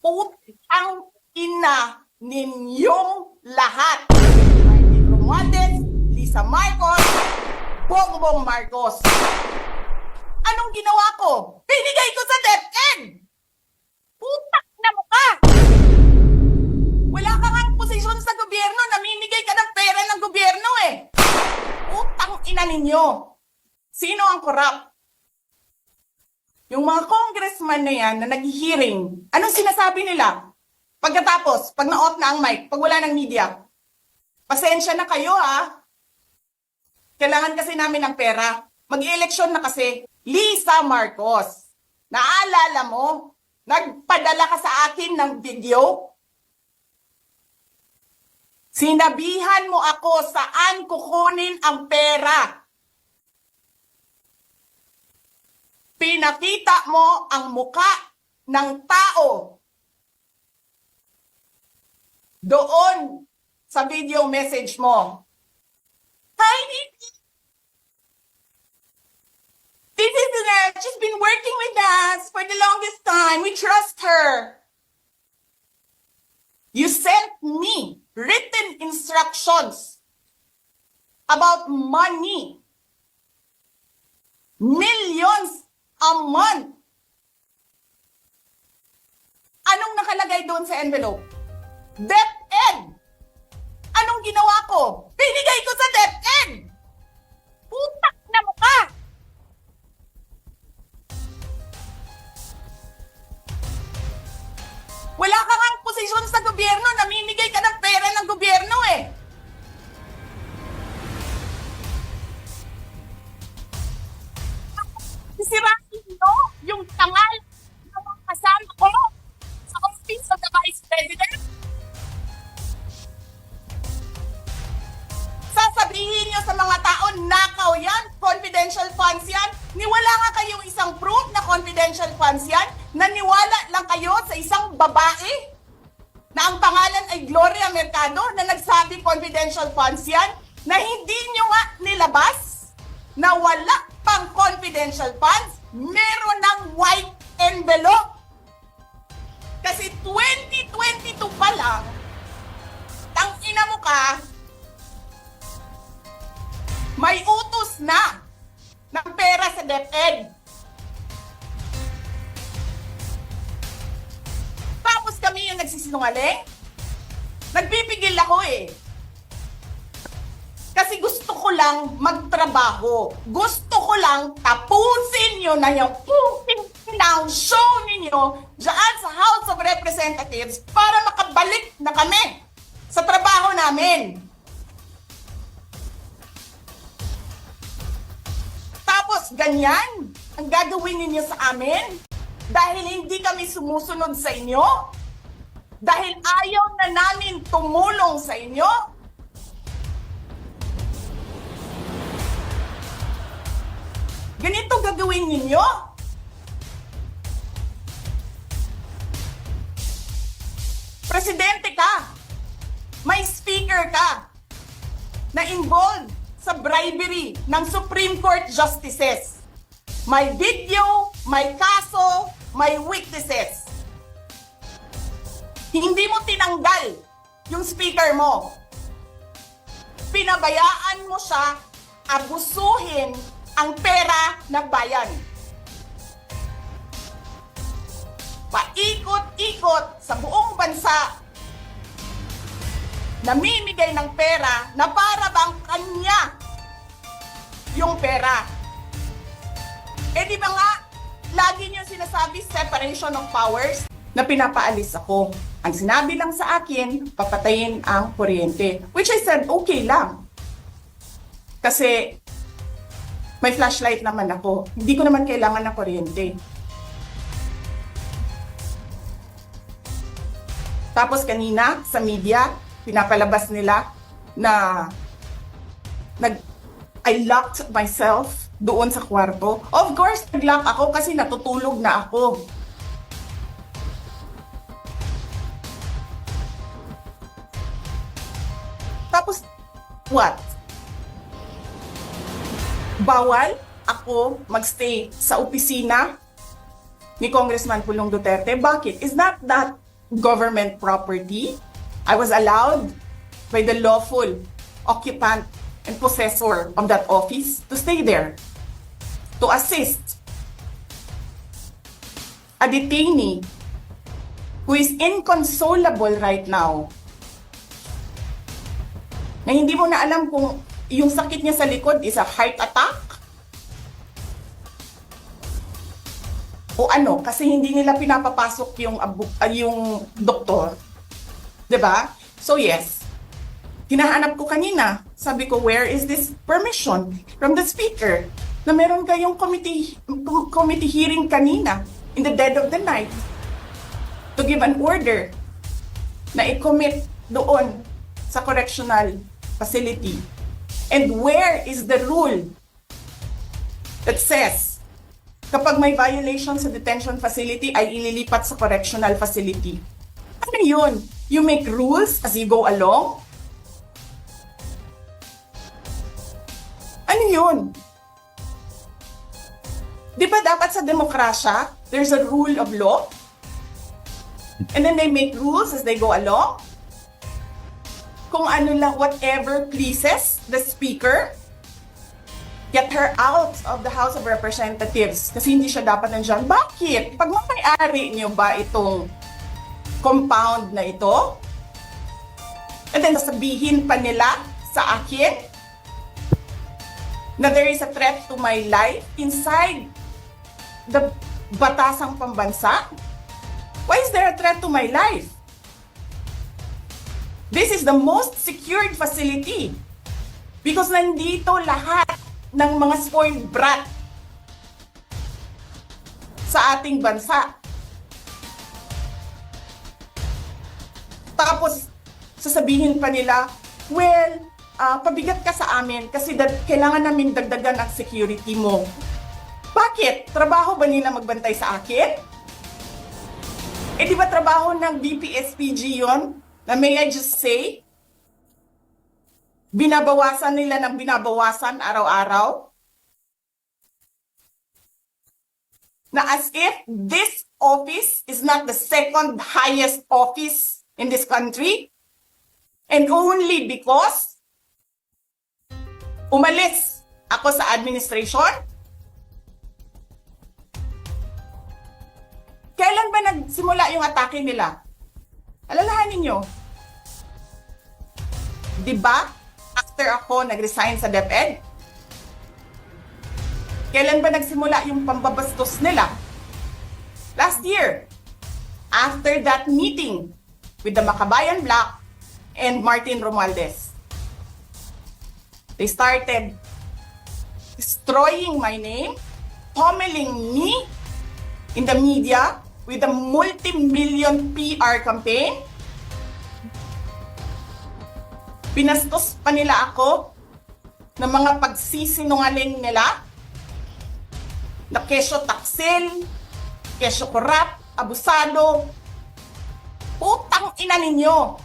Putang ina ninyong lahat. Martin Romualdez, Lisa Marcos, Bongbong Marcos. Anong ginawa ko? Binigay ko sa DepEd! Putak na mukha! Wala ka nga posisyon sa gobyerno, namimigay ka ng pera ng gobyerno eh! Putang ina ninyo! Sino ang korap? Yung mga congressman na yan na nag-hearing, anong sinasabi nila? Pagkatapos, pag na-off na ang mic, pag wala ng media, pasensya na kayo ha. Kailangan kasi namin ng pera. Mag-eleksyon na kasi. Lisa Marcos, naalala mo? Nagpadala ka sa akin ng video? Sinabihan mo ako saan kukunin ang pera. Pinakita mo ang muka ng tao doon sa video message mo. Hi, Nikki. This is uh, she's been working with us for the longest time. We trust her. You sent me written instructions about money. Millions a month. Anong nakalagay doon sa envelope? DepEd! Anong ginawa ko? Binigay ko sa DepEd! Putak na mukha! Wala ka nga posisyon sa gobyerno, namimigay ka Sasabihin nyo sa mga tao, nakaw yan, confidential funds yan. Niwala nga kayong isang proof na confidential funds yan. Naniwala lang kayo sa isang babae na ang pangalan ay Gloria Mercado na nagsabi confidential funds yan na hindi nyo nga nilabas na wala pang confidential funds, meron ng white envelope. Kasi 2022 pa lang, tang ina mo ka, may utos na ng pera sa DepEd. Tapos kami yung nagsisinungaling? Nagpipigil ako eh. Kasi gusto ko lang magtrabaho. Gusto ko lang tapusin nyo na yung ng show ninyo dyan sa House of Representatives para makabalik na kami sa trabaho namin. Ganyan ang gagawin ninyo sa amin dahil hindi kami sumusunod sa inyo? Dahil ayaw na namin tumulong sa inyo? Ganito gagawin ninyo? Presidente ka. May speaker ka na involved sa bribery ng Supreme Court justices. May video, may kaso, may witnesses. Hindi mo tinanggal yung speaker mo. Pinabayaan mo siya abusuhin ang pera ng bayan. Paikot-ikot sa buong bansa namimigay ng pera na para bang kanya yung pera. Eh di ba nga, lagi niyo sinasabi separation of powers na pinapaalis ako. Ang sinabi lang sa akin, papatayin ang kuryente. Which I said, okay lang. Kasi may flashlight naman ako. Hindi ko naman kailangan ng kuryente. Tapos kanina sa media, pinapalabas nila na nag I locked myself doon sa kwarto. Of course, nag-lock ako kasi natutulog na ako. Tapos, what? Bawal ako magstay sa opisina ni Congressman Pulong Duterte. Bakit? Is not that government property. I was allowed by the lawful occupant and possessor of that office to stay there to assist a detainee who is inconsolable right now na hindi mo na alam kung yung sakit niya sa likod is a heart attack o ano kasi hindi nila pinapapasok yung ah, yung doktor 'di ba so yes hinahanap ko kanina sabi ko where is this permission from the speaker na meron kayong committee committee hearing kanina in the dead of the night to give an order na i-commit doon sa correctional facility. And where is the rule that says kapag may violation sa detention facility ay ililipat sa correctional facility? Ano yun? You make rules as you go along? Ano yun? Di ba dapat sa demokrasya, there's a rule of law? And then they make rules as they go along? Kung ano lang, whatever pleases the speaker, get her out of the House of Representatives kasi hindi siya dapat nandyan. Bakit? Pag may-ari niyo ba itong compound na ito? And then sasabihin pa nila sa akin na there is a threat to my life inside the batasang pambansa? Why is there a threat to my life? This is the most secured facility because nandito lahat ng mga spoiled brat sa ating bansa. Tapos, sasabihin pa nila, well, ah, pabigat ka sa amin kasi kailangan namin dagdagan ang security mo. Bakit? Trabaho ba nila magbantay sa akin? Eh di ba trabaho ng BPSPG yon? Na may I just say? Binabawasan nila ng binabawasan araw-araw? Na as if this office is not the second highest office in this country? And only because umalis ako sa administration? Kailan ba nagsimula yung atake nila? Alalahanin nyo. Di ba? After ako nag-resign sa DepEd? Kailan ba nagsimula yung pambabastos nila? Last year. After that meeting with the Makabayan Black and Martin Romualdez. They started destroying my name, pummeling me in the media with a multi-million PR campaign. Pinastos pa nila ako ng mga pagsisinungaling nila na kesyo taksil, kesyo korap, abusado. Putang ina ninyo!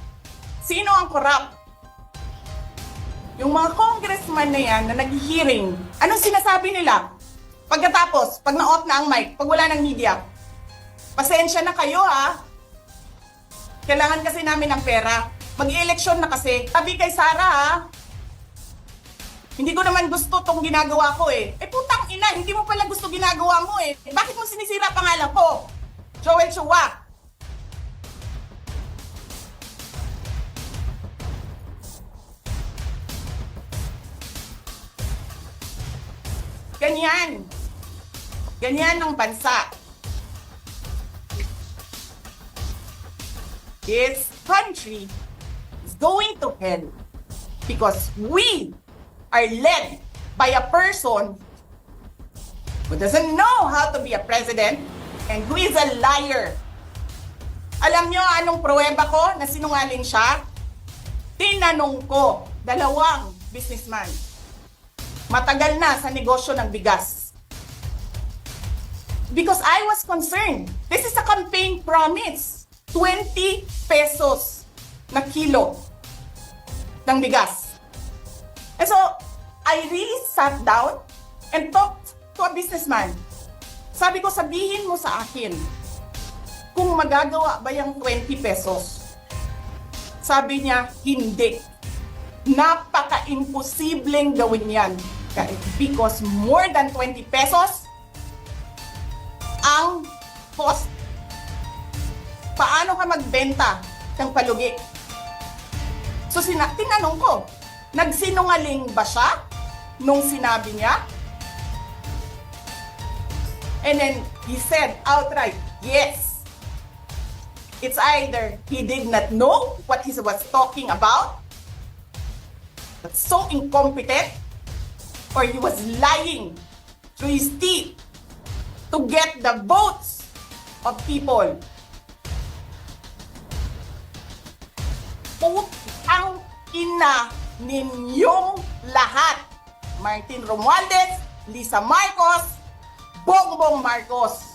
Sino ang korap? Yung mga congressman na yan na nag-hearing, anong sinasabi nila? Pagkatapos, pag na-off na ang mic, pag wala ng media, pasensya na kayo ha. Kailangan kasi namin ng pera. Mag-eleksyon na kasi. Sabi kay Sara ha, hindi ko naman gusto tong ginagawa ko eh. Eh putang ina, hindi mo pala gusto ginagawa mo. Eh, Bakit mo sinisira pangalan ko? Joel Chua. Ganyan. Ganyan ang bansa. This country is going to hell because we are led by a person who doesn't know how to be a president and who is a liar. Alam nyo anong pruweba ko na sinungaling siya? Tinanong ko, dalawang businessman. Matagal na sa negosyo ng bigas. Because I was concerned. This is a campaign promise. 20 pesos na kilo ng bigas. And so, I really sat down and talked to a businessman. Sabi ko, sabihin mo sa akin, kung magagawa ba yung 20 pesos. Sabi niya, hindi. Napaka-imposibleng gawin yan. Kahit- Because more than 20 pesos ang cost. Paano ka magbenta ng palugi? So sina tinanong ko, nagsinungaling ba siya nung sinabi niya? And then he said outright, yes. It's either he did not know what he was talking about, but so incompetent, or he was lying through his teeth to get the votes of people. Putang ina ninyong lahat. Martin Romualdez, Lisa Marcos, Bongbong Marcos.